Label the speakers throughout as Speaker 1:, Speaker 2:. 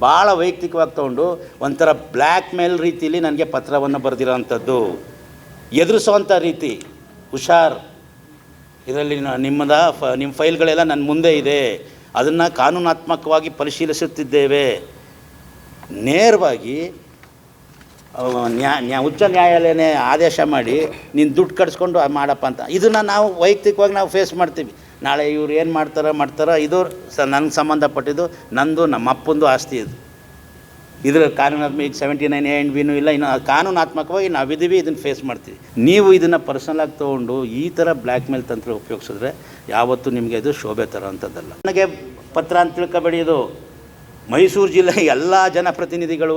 Speaker 1: ಭಾಳ ವೈಯಕ್ತಿಕವಾಗಿ ತೊಗೊಂಡು ಒಂಥರ ಬ್ಲ್ಯಾಕ್ ಮೇಲ್ ರೀತಿಯಲ್ಲಿ ನನಗೆ ಪತ್ರವನ್ನು ಬರೆದಿರೋವಂಥದ್ದು ಎದುರಿಸುವಂಥ ರೀತಿ. ಹುಷಾರ್. ಇದರಲ್ಲಿ ನಿಮ್ಮದ ಫ ನಿಮ್ಮ ಫೈಲ್ಗಳೆಲ್ಲ ನನ್ನ ಮುಂದೆ ಇದೆ. ಅದನ್ನು ಕಾನೂನಾತ್ಮಕವಾಗಿ ಪರಿಶೀಲಿಸುತ್ತಿದ್ದೇವೆ. ನೇರವಾಗಿ ನ್ಯಾ ನ್ಯಾ, ಉಚ್ಚ ನ್ಯಾಯಾಲಯನೇ ಆದೇಶ ಮಾಡಿ ನೀನು ದುಡ್ಡು ಕಟ್ಸ್ಕೊಂಡು ಮಾಡಪ್ಪ ಅಂತ. ಇದನ್ನು ನಾವು ವೈಯಕ್ತಿಕವಾಗಿ ನಾವು ಫೇಸ್ ಮಾಡ್ತೀವಿ. ನಾಳೆ ಇವ್ರು ಏನು ಮಾಡ್ತಾರೋ ಮಾಡ್ತಾರ, ಇದು ಸ ನನಗೆ ಸಂಬಂಧಪಟ್ಟಿದ್ದು, ನಂದು ನಮ್ಮ ಅಪ್ಪಂದು ಆಸ್ತಿ ಇದು. ಇದ್ರ ಕಾನೂನಾತ್ಮಕ ಈಗ ಸೆವೆಂಟಿ ನೈನ್ ಎ ಆ್ಯಂಡ್ ಬಿನೂ ಇಲ್ಲ, ಇನ್ನು ಕಾನೂನಾತ್ಮಕವಾಗಿ ನಾವಿದ್ದೀವಿ ಇದನ್ನು ಫೇಸ್ ಮಾಡ್ತೀವಿ. ನೀವು ಇದನ್ನು ಪರ್ಸನಲಾಗಿ ತೊಗೊಂಡು ಈ ಥರ ಬ್ಲ್ಯಾಕ್ ಮೇಲ್ ತಂತ್ರ ಉಪಯೋಗಿಸಿದ್ರೆ ಯಾವತ್ತೂ ನಿಮಗೆ ಇದು ಶೋಭೆ ತರೋವಂಥದ್ದಲ್ಲ. ನನಗೆ ಪತ್ರ ಅಂತ ತಿಳ್ಕೊಬೇಡಿ ಇದು. ಮೈಸೂರು ಜಿಲ್ಲೆ ಎಲ್ಲ ಜನಪ್ರತಿನಿಧಿಗಳು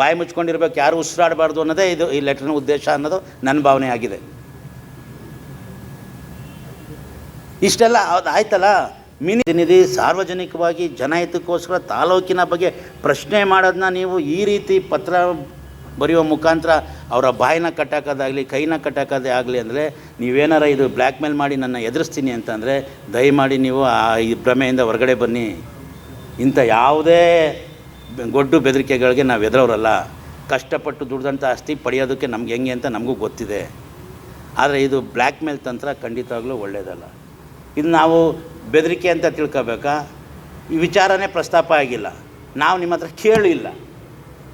Speaker 1: ಬಾಯಿ ಮುಚ್ಕೊಂಡಿರ್ಬೇಕು, ಯಾರು ಉಸಿರಾಡಬಾರ್ದು ಅನ್ನೋದೇ ಇದು ಈ ಲೆಟ್ರಿನ ಉದ್ದೇಶ ಅನ್ನೋದು ನನ್ನ ಭಾವನೆ ಆಗಿದೆ. ಇಷ್ಟೆಲ್ಲ ಅದು ಆಯ್ತಲ್ಲ? ಮಿನಿ ಪ್ರತಿನಿಧಿ ಸಾರ್ವಜನಿಕವಾಗಿ ಜನಹಿತಕ್ಕೋಸ್ಕರ ತಾಲೂಕಿನ ಬಗ್ಗೆ ಪ್ರಶ್ನೆ ಮಾಡೋದನ್ನ ನೀವು ಈ ರೀತಿ ಪತ್ರ ಬರೆಯುವ ಮುಖಾಂತರ ಅವರ ಬಾಯಿನ ಕಟ್ಟಾಕೋದಾಗಲಿ, ಕೈನ ಕಟ್ಟಾಕೋದೇ ಆಗಲಿ ಅಂದರೆ ನೀವೇನಾರ ಇದು ಬ್ಲ್ಯಾಕ್ ಮೇಲ್ ಮಾಡಿ ನನ್ನ ಎದುರಿಸ್ತೀನಿ ಅಂತಂದರೆ ದಯಮಾಡಿ ನೀವು ಆ ಈ ಭ್ರಮೆಯಿಂದ ಹೊರಗಡೆ ಬನ್ನಿ. ಇಂಥ ಯಾವುದೇ ಗೊಡ್ಡು ಬೆದರಿಕೆಗಳಿಗೆ ನಾವು ಎದುರವರಲ್ಲ ಕಷ್ಟಪಟ್ಟು ದುಡ್ದಂಥ ಆಸ್ತಿ ಪಡೆಯೋದಕ್ಕೆ ನಮ್ಗೆ ಹೆಂಗೆ ಅಂತ ನಮಗೂ ಗೊತ್ತಿದೆ. ಆದರೆ ಇದು ಬ್ಲ್ಯಾಕ್ ಮೇಲ್ ತಂತ್ರ ಖಂಡಿತವಾಗ್ಲೂ ಒಳ್ಳೆಯದಲ್ಲ ಇದು ನಾವು ಬೆದರಿಕೆ ಅಂತ ತಿಳ್ಕೊಬೇಕಾ? ಈ ವಿಚಾರನೇ ಪ್ರಸ್ತಾಪ ಆಗಿಲ್ಲ. ನಾವು ನಿಮ್ಮ ಹತ್ರ ಕೇಳಿಲ್ಲ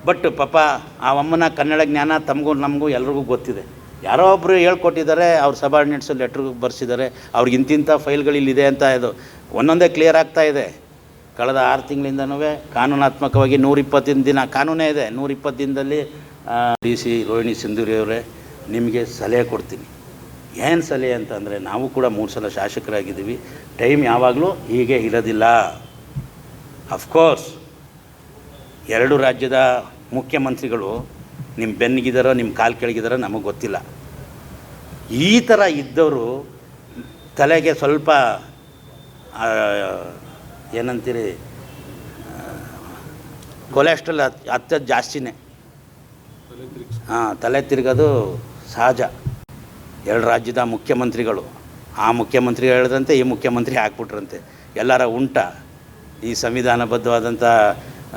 Speaker 1: ಬಟ್ ಪಾಪ ಆ ಅಮ್ಮನ ಕನ್ನಡ ಜ್ಞಾನ ತಮಗೂ ನಮಗೂ ಎಲ್ರಿಗೂ ಗೊತ್ತಿದೆ. ಯಾರೋ ಒಬ್ಬರು ಹೇಳ್ಕೊಟ್ಟಿದ್ದಾರೆ, ಅವ್ರ ಸಬಾರ್ಡಿನೇಟ್ಸ್ ಲೆಟ್ರ್ಗೆ ಬರ್ಸಿದ್ದಾರೆ, ಅವ್ರಿಗೆ ಇಂತಿಂಥ ಫೈಲ್ಗಳು ಇಲ್ಲಿದೆ ಅಂತ ಇದು ಒಂದೊಂದೇ ಕ್ಲಿಯರ್ ಆಗ್ತಾ ಇದೆ. ಕಳೆದ ಆರು ತಿಂಗಳಿಂದನೂ ಕಾನೂನಾತ್ಮಕವಾಗಿ ನೂರಿಪ್ಪತ್ತಿನ ದಿನ, ಕಾನೂನೇ ಇದೆ, ನೂರಿಪ್ಪತ್ತು ದಿನದಲ್ಲಿ ಡಿ ಸಿ ರೋಹಿಣಿ ಸಿಂಧೂರಿ ಅವರೇ ನಿಮಗೆ ಸಲಹೆ ಕೊಡ್ತೀನಿ. ಏನು ಸಲಹೆ ಅಂತಂದರೆ ನಾವು ಕೂಡ ಮೂರು ಸಲ ಶಾಸಕರಾಗಿದ್ದೀವಿ. ಟೈಮ್ ಯಾವಾಗಲೂ ಹೀಗೆ ಇರೋದಿಲ್ಲ. ಅಫ್ಕೋರ್ಸ್ ಎರಡು ರಾಜ್ಯದ ಮುಖ್ಯಮಂತ್ರಿಗಳು ನಿಮ್ಮ ಬೆನ್ನಿಗಿದಾರೋ ನಿಮ್ಮ ಕಾಲು ಕೆಳಗಿದಾರೋ ನಮಗೆ ಗೊತ್ತಿಲ್ಲ. ಈ ಥರ ಇದ್ದವರು ತಲೆಗೆ ಸ್ವಲ್ಪ ಏನಂತೀರಿ ಕೊಲೆಸ್ಟ್ರಾಲ್ ಅತ್ಯ ಜಾಸ್ತಿನೇ. ಹಾಂ ತಲೆ ತಿರುಗೋದು ಸಹಜ. ಎರಡು ರಾಜ್ಯದ ಮುಖ್ಯಮಂತ್ರಿಗಳು. ಆ ಮುಖ್ಯಮಂತ್ರಿ ಹೇಳಿದಂತೆ ಈ ಮುಖ್ಯಮಂತ್ರಿ ಹಾಕ್ಬಿಟ್ರಂತೆ. ಎಲ್ಲರ ಉಂಟ. ಈ ಸಂವಿಧಾನಬದ್ಧವಾದಂಥ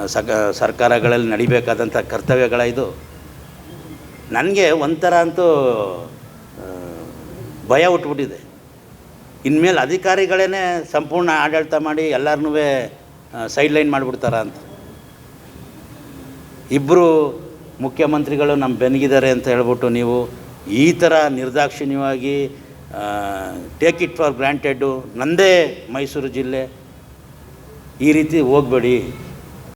Speaker 1: ಸಕ ಸರ್ಕಾರಗಳಲ್ಲಿ ನಡಿಬೇಕಾದಂಥ ಕರ್ತವ್ಯಗಳ ಇದು. ನನಗೆ ಒಂಥರ ಅಂತೂ ಭಯ ಹುಟ್ಬಿಟ್ಟಿದೆ. ಇನ್ಮೇಲೆ ಅಧಿಕಾರಿಗಳೇ ಸಂಪೂರ್ಣ ಆಡಳಿತ ಮಾಡಿ ಎಲ್ಲರನ್ನೂ ಸೈಡ್ ಲೈನ್ ಮಾಡಿಬಿಡ್ತಾರ ಅಂತ. ಇಬ್ಬರು ಮುಖ್ಯಮಂತ್ರಿಗಳು ನಮ್ಮ ಬೆನ್ಗಿದ್ದಾರೆ ಅಂತ ಹೇಳ್ಬಿಟ್ಟು ನೀವು ಈ ಥರ ನಿರ್ದಾಕ್ಷಿಣ್ಯವಾಗಿ ಟೇಕ್ ಇಟ್ ಫಾರ್ ಗ್ರ್ಯಾಂಟೆಡ್ಡು ನಂದೇ ಮೈಸೂರು ಜಿಲ್ಲೆ. ಈ ರೀತಿ ಹೋಗಬೇಡಿ.